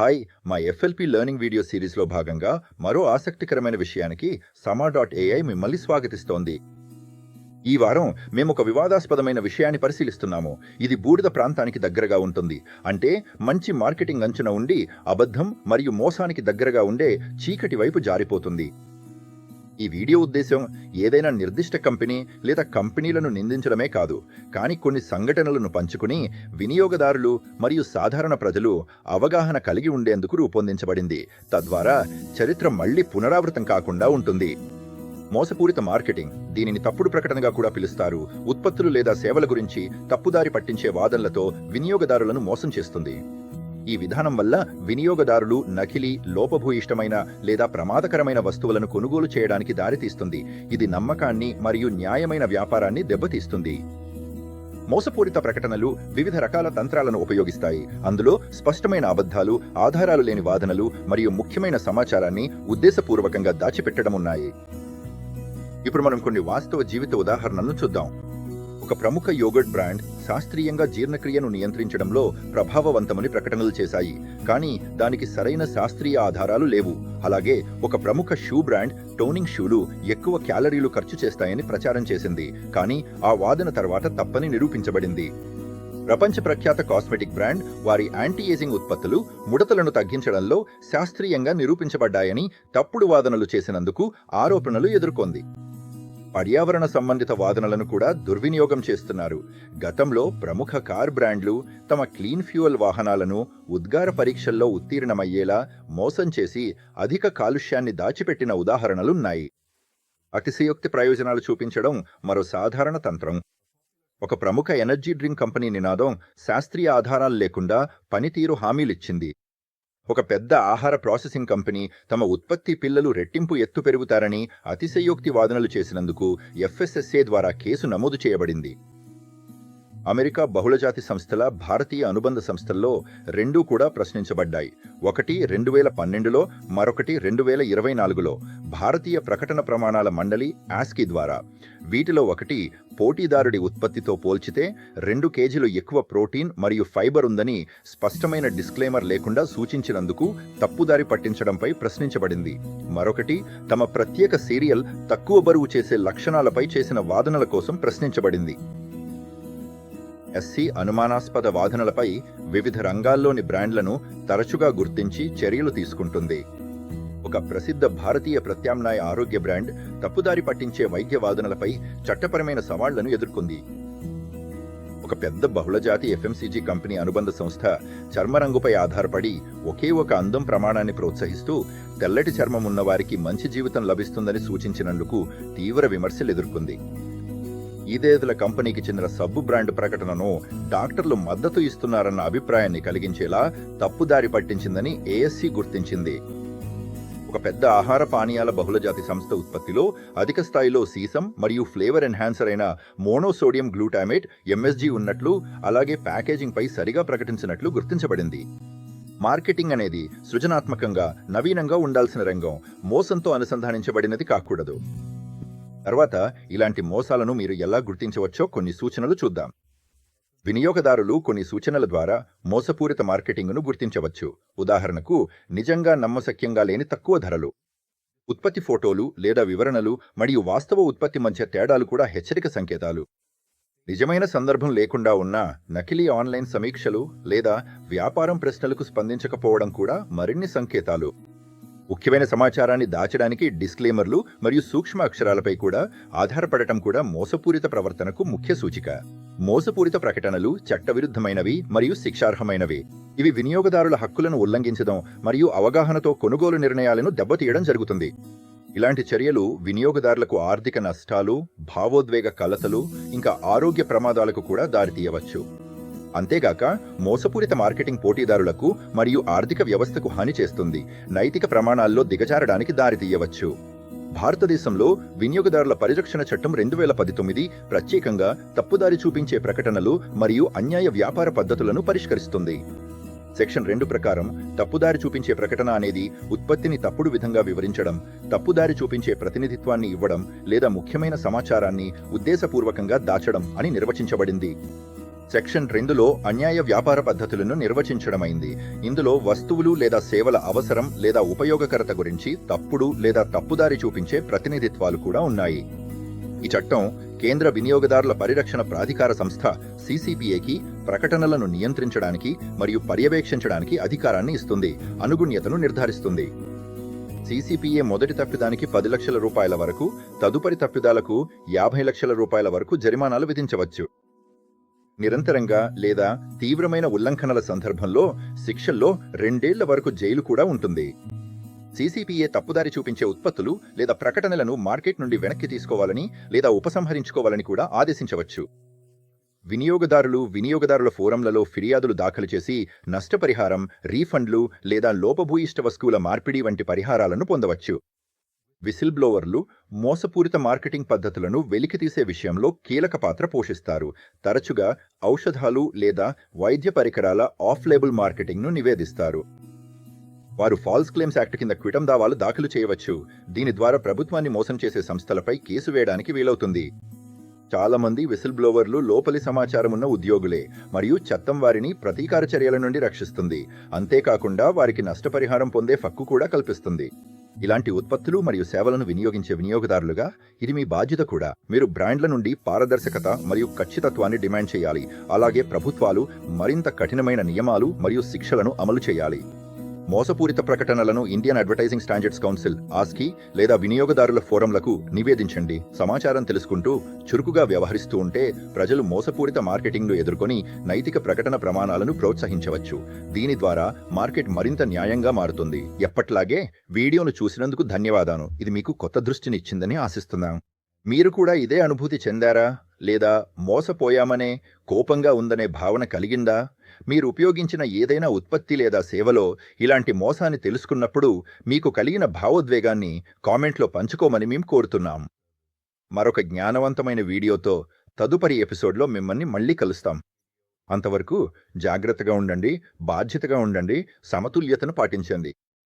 Hi మా FLP learning video సిరీస్లో భాగంగా మరో ఆసక్తికరమైన విషయానికి సమా డాట్ ఏఐ మిమ్మల్ని స్వాగతిస్తోంది. ఈ వారం మేము ఒక వివాదాస్పదమైన విషయాన్ని పరిశీలిస్తున్నాము. ఇది బూడిద ప్రాంతానికి దగ్గరగా ఉంటుంది. అంటే మంచి మార్కెటింగ్ అంచున ఉండి అబద్ధం మరియు మోసానికి దగ్గరగా ఉండే చీకటి వైపు జారిపోతుంది. ఈ వీడియో ఉద్దేశం ఏదైనా నిర్దిష్ట కంపెనీ లేదా కంపెనీలను నిందించడమే కాదు కానీ కొన్ని సంఘటనలను పంచుకుని వినియోగదారులు మరియు సాధారణ ప్రజలు అవగాహన కలిగి ఉండేందుకు రూపొందించబడింది. తద్వారా చరిత్ర మళ్ళీ పునరావృతం కాకుండా ఉంటుంది. మోసపూరిత మార్కెటింగ్ దీనిని తప్పుడు ప్రకటనగా కూడా పిలుస్తారు. ఉత్పత్తులు లేదా సేవల గురించి తప్పుదారి పట్టించే వాదనలతో వినియోగదారులను మోసం చేస్తుంది. ఈ విధానం వల్ల వినియోగదారులు నకిలీ లోపభూయిష్టమైన లేదా ప్రమాదకరమైన వస్తువులను కొనుగోలు చేయడానికి దారితీస్తుంది. ఇది నమ్మకాన్ని మరియు న్యాయమైన వ్యాపారాన్ని దెబ్బతీస్తుంది. మోసపూరిత ప్రకటనలు వివిధ రకాల తంత్రాలను ఉపయోగిస్తాయి. అందులో స్పష్టమైన అబద్ధాలు ఆధారాలు లేని వాదనలు మరియు ముఖ్యమైన సమాచారాన్ని ఉద్దేశపూర్వకంగా దాచిపెట్టడం ఉన్నాయి ఇప్పుడు మనం కొన్ని వాస్తవ జీవిత ఉదాహరణలను చూద్దాం. ఒక ప్రముఖ యోగర్ట్ బ్రాండ్ శాస్త్రీయంగా జీర్ణక్రియను నియంత్రించడంలో ప్రభావవంతమని ప్రకటనలు చేశాయి. కానీ దానికి సరైన శాస్త్రీయ ఆధారాలు లేవు. అలాగే ఒక ప్రముఖ షూ బ్రాండ్ టోనింగ్ షూలు ఎక్కువ క్యాలరీలు ఖర్చు చేస్తాయని ప్రచారం చేసింది. కానీ ఆ వాదన తర్వాత తప్పని నిరూపించబడింది. ప్రపంచ ప్రఖ్యాత కాస్మెటిక్ బ్రాండ్ వారి యాంటీ ఏజింగ్ ఉత్పత్తులు ముడతలను తగ్గించడంలో శాస్త్రీయంగా నిరూపించబడ్డాయని తప్పుడు వాదనలు చేసినందుకు ఆరోపణలు ఎదుర్కొంది. పర్యావరణ సంబంధిత వాదనలను కూడా దుర్వినియోగం చేస్తున్నారు. గతంలో ప్రముఖ కార్ బ్రాండ్లు తమ క్లీన్ ఫ్యూయల్ వాహనాలను ఉద్గార పరీక్షల్లో ఉత్తీర్ణమయ్యేలా మోసం చేసి అధిక కాలుష్యాన్ని దాచిపెట్టిన ఉదాహరణలున్నాయి. అతిశయోక్తి ప్రయోజనాలు చూపించడం మరో సాధారణ తంత్రం. ఒక ప్రముఖ ఎనర్జీ డ్రింక్ కంపెనీ నినాదం శాస్త్రీయ ఆధారాలు లేకుండా పనితీరు హామీలిచ్చింది. ఒక పెద్ద ఆహార ప్రాసెసింగ్ కంపెనీ తమ ఉత్పత్తి పిల్లలు రెట్టింపు ఎత్తు పెరుగుతారని అతిశయోక్తి వాదనలు చేసినందుకు ఎఫ్ఎస్ఎస్ఏ ద్వారా కేసు నమోదు చేయబడింది. అమెరికా బహుళజాతి సంస్థల భారతీయ అనుబంధ సంస్థల్లో రెండూ కూడా ప్రశ్నించబడ్డాయి. ఒకటి రెండు వేల పన్నెండులో మరొకటి రెండు వేల ఇరవై నాలుగులో. భారతీయ ప్రకటన ప్రమాణాల మండలి ఆస్కి ద్వారా. వీటిలో ఒకటి పోటీదారుడి ఉత్పత్తితో పోల్చితే రెండు కేజీలు ఎక్కువ ప్రోటీన్ మరియు ఫైబర్ ఉందని స్పష్టమైన డిస్క్లైమర్ లేకుండా సూచించినందుకు తప్పుదారి పట్టించడంపై ప్రశ్నించబడింది. మరొకటి తమ ప్రత్యేక సీరియల్ తక్కువ బరువు చేసే లక్షణాలపై చేసిన వాదనల కోసం ప్రశ్నించబడింది. ఎస్సీ అనుమానాస్పద వాదనలపై వివిధ రంగాల్లోని బ్రాండ్లను తరచుగా గుర్తించి చర్యలు తీసుకుంటుంది. ఒక ప్రసిద్ధ భారతీయ ప్రత్యామ్నాయ ఆరోగ్య బ్రాండ్ తప్పుదారి పట్టించే వైద్య వాదనలపై చట్టపరమైన సవాళ్ళను ఎదుర్కొంది. ఒక పెద్ద బహుళజాతి ఎఫ్ఎంసీజీ కంపెనీ అనుబంధ సంస్థ చర్మరంగుపై ఆధారపడి ఒకే ఒక అందం ప్రమాణాన్ని ప్రోత్సహిస్తూ తెల్లటి చర్మం ఉన్నవారికి మంచి జీవితం లభిస్తుందని సూచించినందుకు తీవ్ర విమర్శలు ఎదుర్కొంది. ఈదేదుల కంపెనీకి చెందిన సబ్బు బ్రాండ్ ప్రకటనను డాక్టర్లు మద్దతు ఇస్తున్నారన్న అభిప్రాయాన్ని కలిగించేలా తప్పుదారి పట్టించిందని ఏఎస్సీ గుర్తించింది. ఒక పెద్ద ఆహార పానీయాల బహుళజాతి సంస్థ ఉత్పత్తిలో అధిక స్థాయిలో సీసం మరియు ఫ్లేవర్ ఎన్హాన్సర్ అయిన మోనోసోడియం గ్లూటామేట్ ఎంఎస్జీ ఉన్నట్లు అలాగే ప్యాకేజింగ్పై సరిగా ప్రకటించినట్లు గుర్తించబడింది. మార్కెటింగ్ అనేది సృజనాత్మకంగా నవీనంగా ఉండాల్సిన రంగం. మోసంతో అనుసంధానించబడినది కాకూడదు. తర్వాత ఇలాంటి మోసాలను మీరు ఎలా గుర్తించవచ్చో కొన్ని సూచనలు చూద్దాం. వినియోగదారులు కొన్ని సూచనల ద్వారా మోసపూరిత మార్కెటింగ్ను గుర్తించవచ్చు. ఉదాహరణకు నిజంగా నమ్మశక్యంగా లేని తక్కువ ధరలు. ఉత్పత్తి ఫోటోలు లేదా వివరణలు మరియు వాస్తవ ఉత్పత్తి మధ్య తేడాలు కూడా హెచ్చరిక సంకేతాలు. నిజమైన సందర్భం లేకుండా ఉన్న నకిలీ ఆన్లైన్ సమీక్షలు లేదా వ్యాపారం ప్రశ్నలకు స్పందించకపోవడం కూడా మరిన్ని సంకేతాలు. ముఖ్యమైన సమాచారాన్ని దాచడానికి డిస్క్లేమర్లు మరియు సూక్ష్మ అక్షరాలపై కూడా ఆధారపడటం కూడా మోసపూరిత ప్రవర్తనకు ముఖ్య సూచిక. మోసపూరిత ప్రకటనలు చట్టవిరుద్ధమైనవి మరియు శిక్షార్హమైనవి. ఇవి వినియోగదారుల హక్కులను ఉల్లంఘించడం మరియు అవగాహనతో కొనుగోలు నిర్ణయాలను దెబ్బతీయడం జరుగుతుంది. ఇలాంటి చర్యలు వినియోగదారులకు ఆర్థిక నష్టాలు భావోద్వేగ కలతలు ఇంకా ఆరోగ్య ప్రమాదాలకు కూడా దారితీయవచ్చు. అంతేగాక మోసపూరిత మార్కెటింగ్ పోటీదారులకు మరియు ఆర్థిక వ్యవస్థకు హాని చేస్తుంది. నైతిక ప్రమాణాల్లో దిగజారడానికి దారితీయవచ్చు భారతదేశంలో వినియోగదారుల పరిరక్షణ చట్టం రెండు వేల పదితొమ్మిది ప్రత్యేకంగా తప్పుదారి చూపించే ప్రకటనలు మరియు అన్యాయ వ్యాపార పద్ధతులను పరిష్కరిస్తుంది. సెక్షన్ రెండు ప్రకారం తప్పుదారి చూపించే ప్రకటన అనేది ఉత్పత్తిని తప్పుడు విధంగా వివరించడం తప్పుదారి చూపించే ప్రతినిధిత్వాన్ని ఇవ్వడం లేదా ముఖ్యమైన సమాచారాన్ని ఉద్దేశపూర్వకంగా దాచడం అని నిర్వచించబడింది. సెక్షన్ రెండులో అన్యాయ వ్యాపార పద్ధతులను నిర్వచించడమైంది. ఇందులో వస్తువులు లేదా సేవల అవసరం లేదా ఉపయోగకరత గురించి తప్పుడు లేదా తప్పుదారి చూపించే ప్రతినిధిత్వాలు కూడా ఉన్నాయి. ఈ చట్టం కేంద్ర వినియోగదారుల పరిరక్షణ ప్రాధికార సంస్థ సిసిపిఏకి ప్రకటనలను నియంత్రించడానికి మరియు పర్యవేక్షించడానికి అధికారాన్ని ఇస్తుంది అనుగుణ్యతను నిర్ధారిస్తుంది. సిసిపిఏ మొదటి తప్పిదానికి పది లక్షల రూపాయల వరకు తదుపరి తప్పిదాలకు యాభై లక్షల రూపాయల వరకు జరిమానాలు విధించవచ్చు. నిరంతరంగా లేదా తీవ్రమైన ఉల్లంఘనల సందర్భంలో శిక్షల్లో రెండేళ్ళ వరకు జైలు కూడా ఉంటుంది. సీసీపీఏ తప్పుదారి చూపించే ఉత్పత్తులు లేదా ప్రకటనలను మార్కెట్ నుండి వెనక్కి తీసుకోవాలని లేదా ఉపసంహరించుకోవాలని కూడా ఆదేశించవచ్చు. వినియోగదారులు వినియోగదారుల ఫోరంలలో ఫిర్యాదులు దాఖలు చేసి నష్టపరిహారం రీఫండ్లు లేదా లోపభూయిష్ట వస్తువుల మార్పిడి వంటి పరిహారాలను పొందవచ్చు. విసిల్ బ్లోవర్లు మోసపూరిత మార్కెటింగ్ పద్ధతులను వెలికితీసే విషయంలో కీలక పాత్ర పోషిస్తారు. తరచుగా ఔషధాలు లేదా వైద్య పరికరాల ఆఫ్ లేబుల్ మార్కెటింగ్ను నివేదిస్తారు. వారు ఫాల్స్ క్లెయిమ్స్ యాక్ట్ కింద క్విటం దావాలు దాఖలు చేయవచ్చు. దీని ద్వారా ప్రభుత్వాన్ని మోసం చేసే సంస్థలపై కేసు వేయడానికి వీలవుతుంది. చాలామంది విసిల్ బ్లోవర్లు లోపలి సమాచారం ఉన్న ఉద్యోగులే మరియు చట్టం వారిని ప్రతీకార చర్యల నుండి రక్షిస్తుంది. అంతేకాకుండా వారికి నష్టపరిహారం పొందే హక్కు కూడా కల్పిస్తుంది. ఇలాంటి ఉత్పత్తులు మరియు సేవలను వినియోగించే వినియోగదారులుగా ఇది మీ బాధ్యత కూడా. మీరు బ్రాండ్ల నుండి పారదర్శకత మరియు ఖచ్చితత్వాన్ని డిమాండ్ చేయాలి. అలాగే ప్రభుత్వాలు మరింత కఠినమైన నియమాలు మరియు శిక్షలను అమలు చేయాలి. మోసపూరిత ప్రకటనలను Indian advertising standards council ASCI లేదా వినియోగదారుల ఫోరంలకు నివేదించండి. సమాచారం తెలుసుకుంటూ చురుకుగా వ్యవహరిస్తూ ఉంటే ప్రజలు మోసపూరిత మార్కెటింగ్ను ఎదుర్కొని నైతిక ప్రకటన ప్రమాణాలను ప్రోత్సహించవచ్చు. దీని ద్వారా మార్కెట్ మరింత న్యాయంగా మారుతుంది. ఎప్పట్లాగే వీడియోను చూసినందుకు ధన్యవాదాలు. ఇది మీకు కొత్త దృష్టినిచ్చిందని ఆశిస్తున్నాం. మీరు కూడా ఇదే అనుభూతి చెందారా? లేదా మోసపోయామనే కోపంగా ఉందనే భావన కలిగిందా? మీరు ఉపయోగించిన ఏదైనా ఉత్పత్తి లేదా సేవలో ఇలాంటి మోసాన్ని తెలుసుకున్నప్పుడు మీకు కలిగిన భావోద్వేగాన్ని కామెంట్లో పంచుకోమని మేము కోరుతున్నాం. మరొక జ్ఞానవంతమైన వీడియోతో తదుపరి ఎపిసోడ్లో మిమ్మల్ని మళ్ళీ కలుస్తాం. అంతవరకు జాగ్రత్తగా ఉండండి బాధ్యతగా ఉండండి సమతుల్యతను పాటించండి.